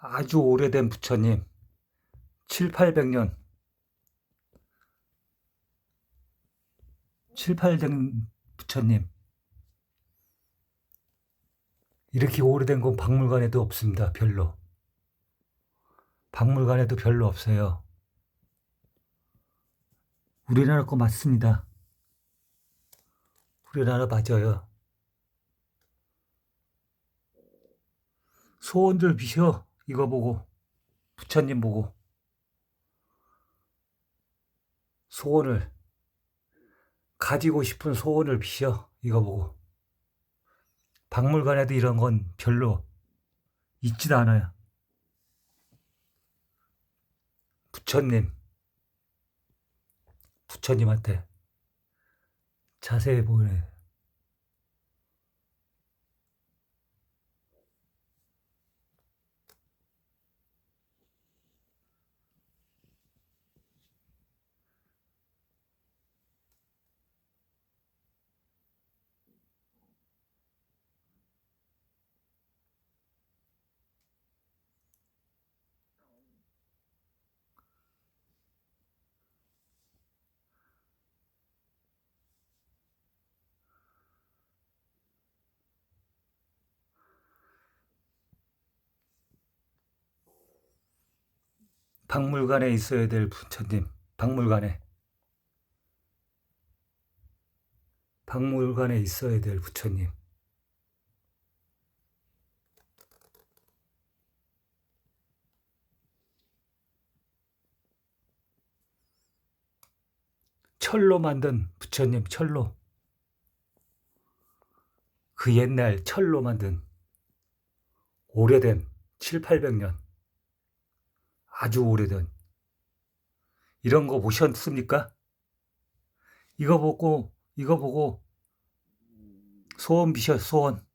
아주 오래된 부처님, 7, 800년, 7, 800 부처님. 이렇게 오래된 건 박물관에도 없습니다. 별로. 박물관에도 별로 없어요. 우리나라 거 맞습니다. 우리나라 맞아요. 소원들 비셔. 이거 보고. 부처님 보고. 소원을. 가지고 싶은 소원을 비셔. 이거 보고. 박물관에도 이런 건 별로 있지도 않아요. 부처님. 부처님한테 자세히 보내. 박물관에 있어야 될 부처님. 박물관에. 박물관에 있어야 될 부처님. 철로 만든 부처님, 철로. 그 옛날 철로 만든 오래된 7, 800년. 아주 오래된. 이런 거 보셨습니까? 이거 보고, 이거 보고 소원 비셔, 소원.